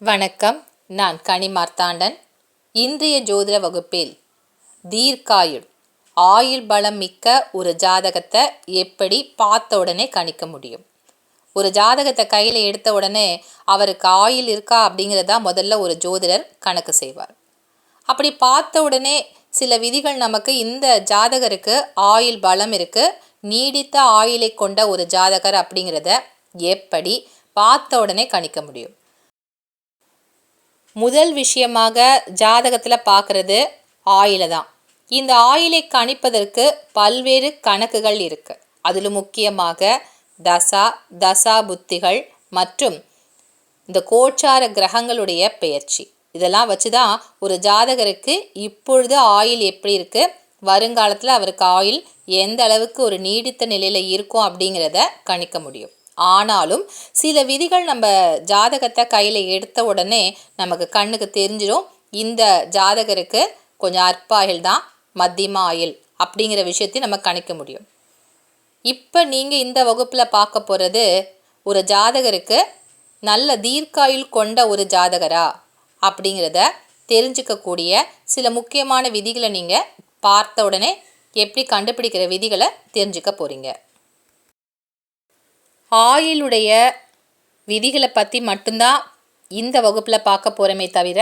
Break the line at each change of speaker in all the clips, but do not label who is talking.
வணக்கம். நான் கனிமார்த்தாண்டன். இன்றைய ஜோதிட வகுப்பில் தீர்க்காயுள் ஆயுள் பலம் மிக்க ஒரு ஜாதகத்தை எப்படி பார்த்த உடனே கணிக்க முடியும்? ஒரு ஜாதகத்தை கையில் எடுத்த உடனே அவருக்கு ஆயுள் இருக்கா அப்படிங்கிறதா முதல்ல ஒரு ஜோதிடர் கணக்கு செய்வார். அப்படி பார்த்த உடனே சில விதிகள் நமக்கு இந்த ஜாதகருக்கு ஆயுள் பலம் இருக்குது நீடித்த ஆயுளை கொண்ட ஒரு ஜாதகர் அப்படிங்கிறத எப்படி பார்த்த உடனே கணிக்க முடியும்? முதல் விஷயமாக ஜாதகத்தில் பார்க்குறது ஆயிலை தான். இந்த ஆயிலை கணிப்பதற்கு பல்வேறு கணக்குகள் இருக்குது அதில் முக்கியமாக தசா தசா புத்திகள் மற்றும் இந்த கோச்சார கிரகங்களுடைய பெயர்ச்சி. இதெல்லாம் வச்சு தான் ஒரு ஜாதகருக்கு இப்பொழுது ஆயில் எப்படி இருக்குது வருங்காலத்தில் அவருக்கு ஆயில் எந்த அளவுக்கு ஒரு நீடித்த நிலையில் இருக்கும் அப்படிங்கிறத கணிக்க முடியும். ஆனாலும் சில விதிகள் நம்ம ஜாதகத்தை கையில் எடுத்த உடனே நமக்கு கண்ணுக்கு தெரிஞ்சிடும் இந்த ஜாதகருக்கு கொஞ்சம் அற்ப ஆயில் தான் மத்தியம ஆயில் அப்படிங்கிற விஷயத்தையும் நம்ம கணிக்க முடியும். இப்போ நீங்கள் இந்த வகுப்பில் பார்க்க போகிறது ஒரு ஜாதகருக்கு நல்ல தீர்க்காயுள் கொண்ட ஒரு ஜாதகரா அப்படிங்கிறத தெரிஞ்சுக்கக்கூடிய சில முக்கியமான விதிகளை நீங்கள் பார்த்த உடனே எப்படி கண்டுபிடிக்கிற விதிகளை தெரிஞ்சுக்க போகிறீங்க ஆயிலுடைய விதிகளை பற்றி மட்டும்தான் இந்த வகுப்பில் பார்க்க போகிறோமே தவிர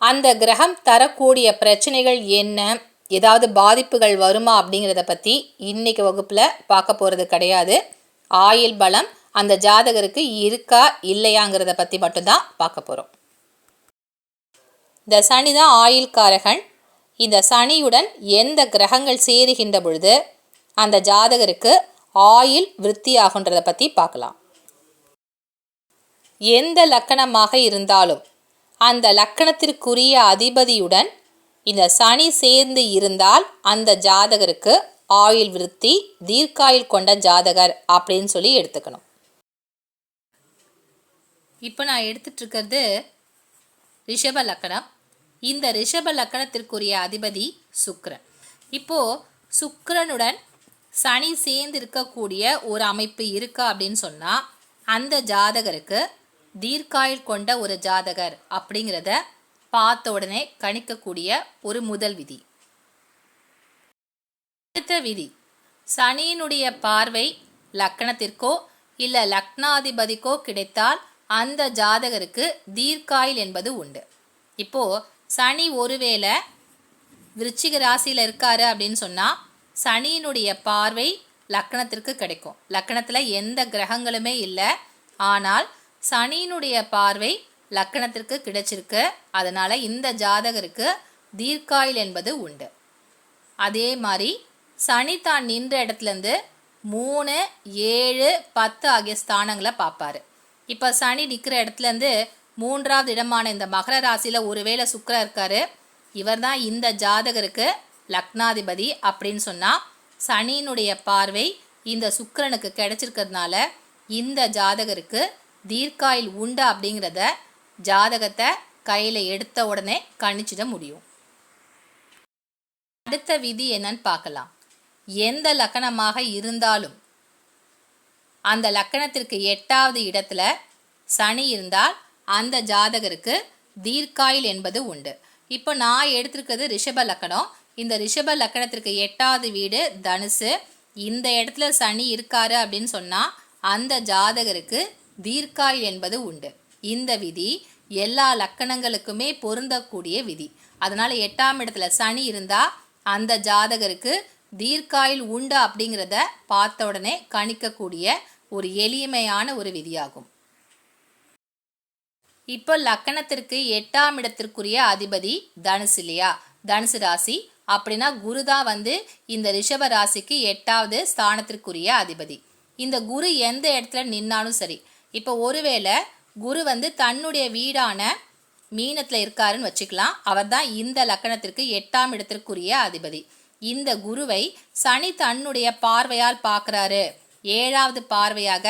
அந்த கிரகம் தரக்கூடிய பிரச்சனைகள் என்ன ஏதாவது பாதிப்புகள் வருமா அப்படிங்கிறத பற்றி இன்றைக்கி வகுப்பில் பார்க்க போகிறது கிடையாது. ஆயில் பலம் அந்த ஜாதகருக்கு இருக்கா இல்லையாங்கிறத பற்றி மட்டும்தான் பார்க்க போகிறோம் இந்த சனி தான் ஆயுள்காரகன். இந்த சனியுடன் எந்த கிரகங்கள் சேருகின்ற பொழுது அந்த ஜாதகருக்கு ஆயில் விருத்தியாகுன்றதை பற்றி பார்க்கலாம். எந்த லக்கணமாக இருந்தாலும் அந்த லக்கணத்திற்குரிய அதிபதியுடன் இந்த சனி சேர்ந்து இருந்தால் அந்த ஜாதகருக்கு ஆயுள் விருத்தி தீர்க்காயுள் கொண்ட ஜாதகர் அப்படின்னு சொல்லி எடுத்துக்கணும். இப்போ நான் எடுத்துட்டு இருக்கிறது ரிஷப லக்கணம். இந்த ரிஷப லக்கணத்திற்குரிய அதிபதி சுக்ரன் இப்போது சுக்ரனுடன் சனி சேர்ந்து இருக்கக்கூடிய ஒரு அமைப்பு இருக்கா அப்படின்னு சொன்னால் அந்த ஜாதகருக்கு தீர்க்காயுள் கொண்ட ஒரு ஜாதகர் அப்படிங்கிறத பார்த்த உடனே கணிக்கக்கூடிய ஒரு முதல் விதி. அடுத்த விதி சனியினுடைய பார்வை லக்கணத்திற்கோ இல்லை லக்னாதிபதிக்கோ கிடைத்தால் அந்த ஜாதகருக்கு தீர்க்காயில் என்பது உண்டு. இப்போது சனி ஒருவேளை விருச்சிக ராசியில் இருக்காரு அப்படின்னு சொன்னால் சனியினுடைய பார்வை லக்கணத்திற்கு கிடைக்கும். லக்கணத்தில் எந்த கிரகங்களுமே இல்லை. ஆனால் சனியினுடைய பார்வை லக்கணத்திற்கு கிடைச்சிருக்கு. அதனால் இந்த ஜாதகருக்கு தீர்க்காயில் என்பது உண்டு. அதே மாதிரி சனி தான் நின்ற இடத்துலேருந்து மூணு ஏழு பத்து ஆகிய ஸ்தானங்களை பார்ப்பாரு. இப்போ சனி நிற்கிற இடத்துலேருந்து மூன்றாவது இடமான இந்த மகர ராசியில் ஒருவேளை சுக்கரன் இருக்கார். இவர் தான் இந்த ஜாதகருக்கு லக்னாதிபதி அப்படின்னு சொன்னால் சனியினுடைய பார்வை இந்த சுக்கிரனுக்கு கிடைச்சிருக்கிறதுனால இந்த ஜாதகருக்கு தீர்க்காயில் உண்டு அப்படிங்கிறத ஜாதகத்தை கையில் எடுத்த உடனே கணிச்சிட முடியும். அடுத்த விதி என்னன்னு பார்க்கலாம். எந்த லக்கணமாக இருந்தாலும் அந்த லக்கணத்திற்கு எட்டாவது இடத்துல சனி இருந்தால் அந்த ஜாதகருக்கு தீர்க்காயில் என்பது உண்டு. இப்போ நான் எடுத்திருக்கிறது ரிஷப லக்கணம். இந்த ரிஷப லக்கணத்திற்கு எட்டாவது வீடு தனுசு. இந்த இடத்துல சனி இருக்காரு அப்படின்னு சொன்னால் அந்த ஜாதகருக்கு தீர்க்காய் என்பது உண்டு. இந்த விதி எல்லா லக்கணங்களுக்குமே பொருந்தக்கூடிய விதி. அதனால் எட்டாம் இடத்துல சனி இருந்தால் அந்த ஜாதகருக்கு தீர்க்காயில் உண்டு அப்படிங்கிறத பார்த்த உடனே கணிக்கக்கூடிய ஒரு எளிமையான ஒரு விதியாகும். இப்போ லக்கணத்திற்கு எட்டாம் இடத்திற்குரிய அதிபதி தனுசு இல்லையா? தனுசு ராசி அப்படின்னா குரு தான் வந்து இந்த ரிஷப ராசிக்கு எட்டாவது ஸ்தானத்திற்குரிய அதிபதி. இந்த குரு எந்த இடத்துல நின்னாலும் சரி இப்போ ஒருவேளை குரு வந்து தன்னுடைய வீடான மீனத்தில் இருக்காருன்னு வச்சுக்கலாம். அவர் தான் இந்த லக்கணத்திற்கு எட்டாம் இடத்திற்குரிய அதிபதி. இந்த குருவை சனி தன்னுடைய பார்வையால் பார்க்குறாரு. ஏழாவது பார்வையாக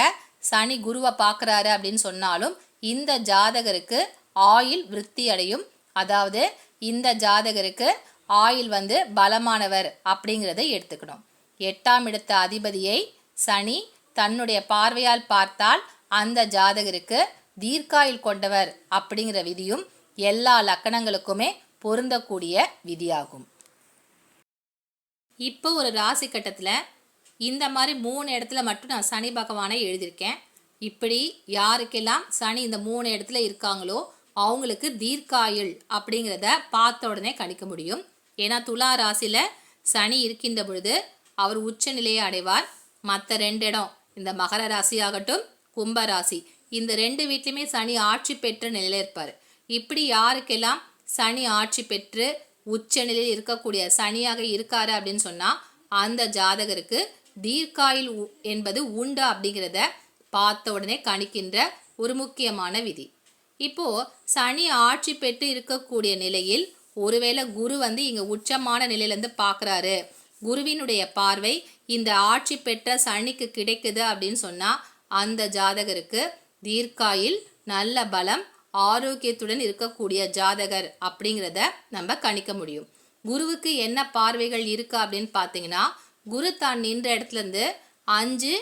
சனி குருவை பார்க்குறாரு அப்படின்னு சொன்னாலும் இந்த ஜாதகருக்கு ஆயில் விருத்தி அடையும் அதாவது இந்த ஜாதகருக்கு ஆயில் வந்து பலமானவர் அப்படிங்கிறத எடுத்துக்கணும். எட்டாம் இடத்த அதிபதியை சனி தன்னுடைய பார்வையால் பார்த்தால் அந்த ஜாதகருக்கு தீர்க்காயில் கொண்டவர் அப்படிங்கிற விதியும் எல்லா லக்கணங்களுக்குமே பொருந்தக்கூடிய விதியாகும். இப்போ ஒரு ராசி கட்டத்தில் இந்த மாதிரி மூணு இடத்துல மட்டும் நான் சனி பகவானை எழுதியிருக்கேன். இப்படி யாருக்கெல்லாம் சனி இந்த மூணு இடத்துல இருக்காங்களோ அவங்களுக்கு தீர்க்காயுள் அப்படிங்கிறத பார்த்த உடனே கணிக்க முடியும். ஏன்னா துலா ராசியில் சனி இருக்கின்ற பொழுது அவர் உச்ச நிலையை அடைவார். மற்ற ரெண்டு இடம் இந்த மகர ராசி ஆகட்டும் கும்ப ராசி இந்த ரெண்டு வீட்லையுமே சனி ஆட்சி பெற்ற நிலையில் இருப்பார். இப்படி யாருக்கெல்லாம் சனி ஆட்சி பெற்று உச்ச நிலையில் இருக்கக்கூடிய சனியாக இருக்காரு அப்படின்னு சொன்னால் அந்த ஜாதகருக்கு தீர்க்காயில் உ- என்பது உண்டு அப்படிங்கிறத பார்த்த உடனே கணிக்கின்ற ஒரு முக்கியமான விதி. இப்போ சனி ஆட்சி பெற்று இருக்கக்கூடிய நிலையில் ஒருவேளை குரு வந்து இங்க உச்சமான நிலையிலேருந்து பார்க்குறாரு. குருவினுடைய பார்வை இந்த ஆட்சி பெற்ற சனிக்கு கிடைக்குது அப்படின்னு சொன்னால் அந்த ஜாதகருக்கு தீர்க்காயில் நல்ல பலம் ஆரோக்கியத்துடன் இருக்கக்கூடிய ஜாதகர் அப்படிங்கிறத நம்ம கணிக்க முடியும். குருவுக்கு என்ன பார்வைகள் இருக்கு அப்படின்னு பார்த்தீங்கன்னா குரு தான் நின்ற இடத்துலேருந்து அஞ்சு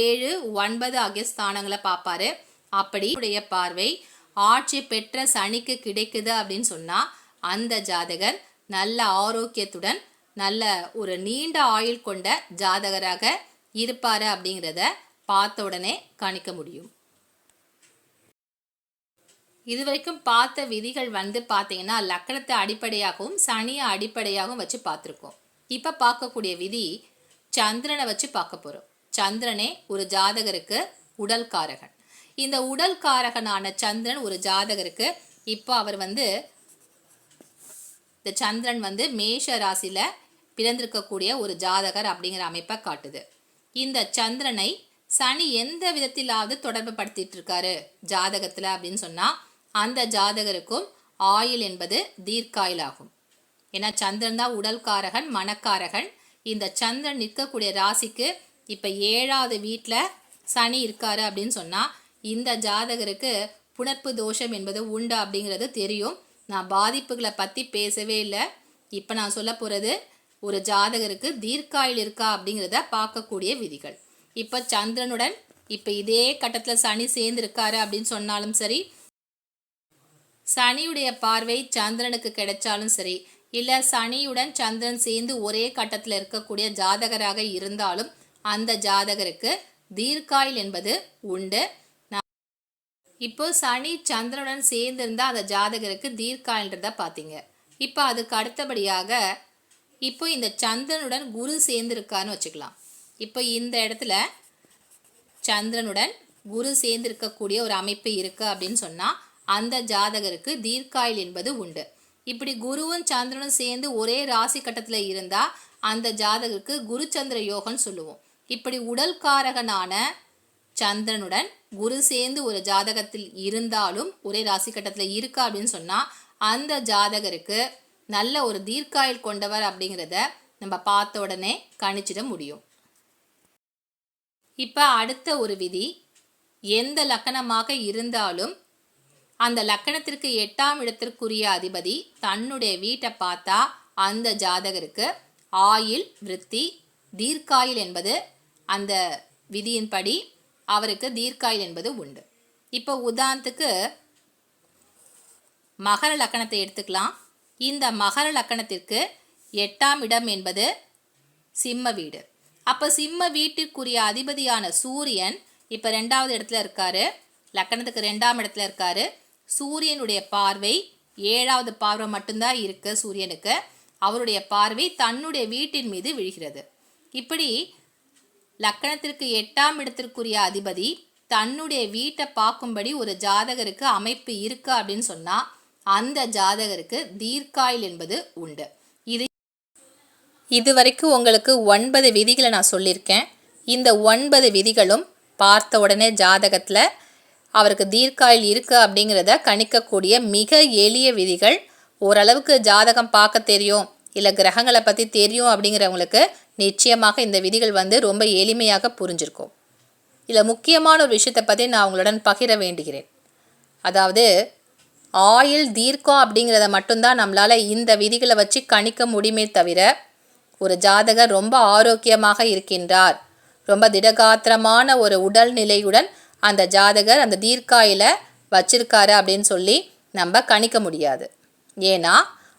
ஏழு ஒன்பது ஆகிய ஸ்தானங்களை பார்ப்பாரு. அப்படி உடைய பார்வை ஆட்சி பெற்ற சனிக்கு கிடைக்குது அப்படின்னு சொன்னால் அந்த ஜாதகர் நல்ல ஆரோக்கியத்துடன் நல்ல ஒரு நீண்ட ஆயுள் கொண்ட ஜாதகராக இருப்பார் அப்படிங்கிறத பார்த்த உடனே கணிக்க முடியும். இதுவரைக்கும் பார்த்த விதிகள் வந்து பார்த்தீங்கன்னா லக்கணத்தை அடிப்படையாகவும் சனியை அடிப்படையாகவும் வச்சு பார்த்துருக்கோம். இப்போ பார்க்கக்கூடிய விதி சந்திரனை வச்சு பார்க்க போகிறோம் சந்திரனே ஒரு ஜாதகருக்கு உடல் காரகன் இந்த உடல் காரகனான சந்திரன் ஒரு ஜாதகருக்கு இப்போ அவர் வந்து இந்த சந்திரன் வந்து மேஷ ராசியில் பிறந்திருக்கக்கூடிய ஒரு ஜாதகர் அப்படிங்கிற அமைப்பை காட்டுது. இந்த சந்திரனை சனி எந்த விதத்திலாவது தொடர்பு படுத்திட்டு இருக்காரு ஜாதகத்தில் அப்படின்னு சொன்னால் அந்த ஜாதகருக்கும் ஆயில் என்பது தீர்க்காயில் ஆகும் ஏன்னா சந்திரன் தான் உடல்காரகன் மனக்காரகன். இந்த சந்திரன் நிற்கக்கூடிய ராசிக்கு இப்போ ஏழாவது வீட்டில் சனி இருக்காரு அப்படின்னு சொன்னால் இந்த ஜாதகருக்கு புணர்ப்பு தோஷம் என்பது உண்டு அப்படிங்கிறது தெரியும். நான் பாதிப்புகளை பற்றி பேசவே இல்லை. இப்போ நான் சொல்ல போகிறது ஒரு ஜாதகருக்கு தீர்க்காயில் இருக்கா அப்படிங்கிறத பார்க்கக்கூடிய விதிகள். இப்போ சந்திரனுடன் இப்போ இதே கட்டத்தில் சனி சேர்ந்துருக்காரு அப்படின்னு சொன்னாலும் சரி சனியுடைய பார்வை சந்திரனுக்கு கிடைச்சாலும் சரி இல்லை சனியுடன் சந்திரன் சேர்ந்து ஒரே கட்டத்தில் இருக்கக்கூடிய ஜாதகராக இருந்தாலும் அந்த ஜாதகருக்கு தீர்க்காயில் என்பது உண்டு. இப்போ சனி சந்திரனுடன் சேர்ந்திருந்தா அந்த ஜாதகருக்கு தீர்க்காயன்றத பார்த்தீங்க இப்போ அதுக்கு அடுத்தபடியாக இப்போ இந்த சந்திரனுடன் குரு சேர்ந்திருக்கான்னு வச்சுக்கலாம். இப்போ இந்த இடத்துல சந்திரனுடன் குரு சேர்ந்திருக்கக்கூடிய ஒரு அமைப்பு இருக்குது அப்படின்னு சொன்னால் அந்த ஜாதகருக்கு தீர்க்காயில் என்பது உண்டு. இப்படி குருவும் சந்திரனும் சேர்ந்து ஒரே ராசி கட்டத்தில் இருந்தால் அந்த ஜாதகருக்கு குரு சந்திர யோகம்னு சொல்லுவோம். இப்படி உடல் காரகனான சந்திரனுடன் குரு சேர்ந்து ஒரு ஜாதகத்தில் இருந்தாலும் ஒரே ராசி கட்டத்தில் இருக்கா அப்படின்னு சொன்னால் அந்த ஜாதகருக்கு நல்ல ஒரு தீர்க்காயில் கொண்டவர் அப்படிங்கிறத நம்ம பார்த்த உடனே கணிச்சிட முடியும். இப்போ அடுத்த ஒரு விதி எந்த லக்கணமாக இருந்தாலும் அந்த லக்கணத்திற்கு எட்டாம் இடத்திற்குரிய அதிபதி தன்னுடைய வீட்டை பார்த்தா அந்த ஜாதகருக்கு ஆயில் விருத்தி தீர்க்காயில் என்பது அந்த விதியின்படி அவருக்கு தீர்க்காயில் என்பது உண்டு. இப்போ உதாரணத்துக்கு மகர லக்கணத்தை எடுத்துக்கலாம். இந்த மகர லக்கணத்திற்கு எட்டாம் இடம் என்பது சிம்ம வீடு. அப்போ சிம்ம வீட்டிற்குரிய அதிபதியான சூரியன் இப்போ ரெண்டாவது இடத்துல இருக்காரு. லக்கணத்துக்கு ரெண்டாம் இடத்துல இருக்காரு. சூரியனுடைய பார்வை ஏழாவது பார்வை மட்டும்தான் இருக்கு சூரியனுக்கு. அவருடைய பார்வை தன்னுடைய வீட்டின் மீது விழுகிறது. இப்படி லக்கணத்திற்கு எட்டாம் இடத்திற்குரிய அதிபதி தன்னுடைய வீட்டை பார்க்கும்படி ஒரு ஜாதகருக்கு அமைப்பு இருக்கு அப்படின்னு சொன்னா அந்த ஜாதகருக்கு தீர்க்காயில் என்பது உண்டு. இது இதுவரைக்கும் உங்களுக்கு ஒன்பது விதிகளை நான் சொல்லியிருக்கேன். இந்த ஒன்பது விதிகளும் பார்த்த உடனே ஜாதகத்தில் அவருக்கு தீர்க்காயில் இருக்கு அப்படிங்கிறத கணிக்கக்கூடிய மிக எளிய விதிகள். ஓரளவுக்கு ஜாதகம் பார்க்க தெரியும் இல்லை கிரகங்களை பற்றி தெரியும் அப்படிங்கிறவங்களுக்கு நிச்சயமாக இந்த விதிகள் வந்து ரொம்ப எளிமையாக புரிஞ்சிருக்கும். இதில் முக்கியமான ஒரு விஷயத்தை பற்றி நான் உங்களுடன் பகிர வேண்டுகிறேன். அதாவது ஆயில் தீர்க்கம் அப்படிங்கிறத மட்டும்தான் நம்மளால் இந்த விதிகளை வச்சு கணிக்க முடியுமே தவிர ஒரு ஜாதகர் ரொம்ப ஆரோக்கியமாக இருக்கின்றார் ரொம்ப திடகாத்திரமான ஒரு உடல் நிலையுடன் அந்த ஜாதகர் அந்த தீர்க்காயில் வச்சிருக்காரு அப்படின்னு சொல்லி நம்ம கணிக்க முடியாது. ஏன்னா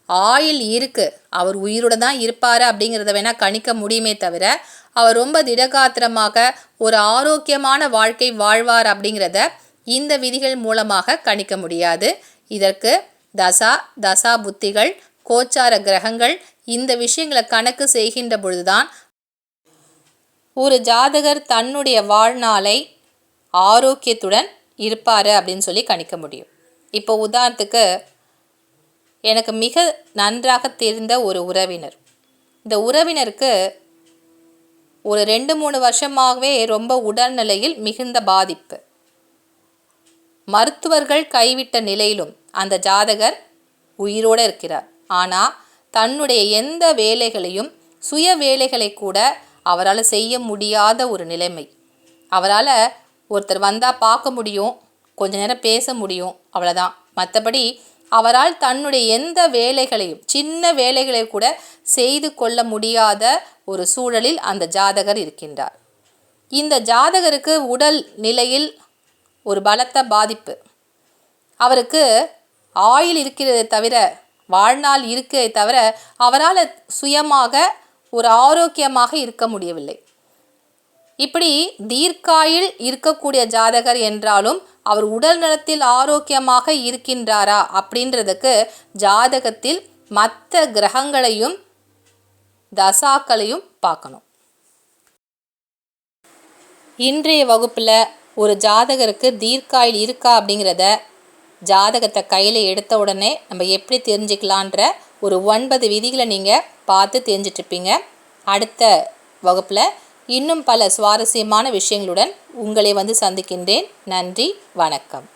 ஆயில் இருக்குது அவர் உயிரோடு தான் இருப்பார் அப்படிங்கிறத வேணால் கணிக்க முடியுமே தவிர அவர் ரொம்ப திடகாத்திரமாக ஒரு ஆரோக்கியமான வாழ்க்கை வாழ்வார் அப்படிங்கிறத இந்த விதிகள் மூலமாக கணிக்க முடியாது. இதற்கு தசா தசா புத்திகள் கோச்சார கிரகங்கள் இந்த விஷயங்களை கணக்கு செய்கின்ற பொழுதுதான் ஒரு ஜாதகர் தன்னுடைய வாழ்நாளை ஆரோக்கியத்துடன் இருப்பார் அப்படின்னு சொல்லி கணிக்க முடியும். இப்போ உதாரணத்துக்கு எனக்கு மிக நன்றாக தெரிந்த ஒரு உறவினர். இந்த உறவினருக்கு ஒரு ரெண்டு மூணு வருஷமாகவே ரொம்ப உடல்நிலையில் மிகுந்த பாதிப்பு. மருத்துவர்கள் கைவிட்ட நிலையிலும் அந்த ஜாதகர் உயிரோடு இருக்கிறார். ஆனால் தன்னுடைய எந்த வேலைகளையும் சுய வேலைகளை கூட அவரால் செய்ய முடியாத ஒரு நிலைமை. அவரால் ஒருத்தர் வந்தால் பார்க்க முடியும் கொஞ்ச நேரம் பேச முடியும் அவ்வளோதான் மற்றபடி அவரால் தன்னுடைய எந்த வேலைகளையும் சின்ன வேலைகளை கூட செய்து கொள்ள முடியாத ஒரு சூழலில் அந்த ஜாதகர் இருக்கின்றார். இந்த ஜாதகருக்கு உடல் நிலையில் ஒரு பலத்த பாதிப்பு. அவருக்கு ஆயில் இருக்கிறதே தவிர வாழ்நாள் இருக்கிறதே தவிர அவரால் சுயமாக ஒரு ஆரோக்கியமாக இருக்க முடியவில்லை. இப்படி தீர்க்காயில் இருக்கக்கூடிய ஜாதகர் என்றாலும் அவர் உடல் நலத்தில் ஆரோக்கியமாக இருக்கின்றாரா அப்படின்றதுக்கு ஜாதகத்தில் மற்ற கிரகங்களையும் தசாக்களையும் பார்க்கணும். இன்றைய வகுப்பில் ஒரு ஜாதகருக்கு தீர்க்காயில் இருக்கா அப்படிங்கிறத ஜாதகத்தை கையில் எடுத்த உடனே நம்ம எப்படி தெரிஞ்சுக்கலான்ற ஒரு ஒன்பது விதிகளை நீங்கள் பார்த்து தெரிஞ்சிட்ருப்பீங்க அடுத்த வகுப்பில் இன்னும் பல சுவாரஸ்யமான விஷயங்களுடன் உங்களை வந்து சந்திக்கின்றேன். நன்றி வணக்கம்.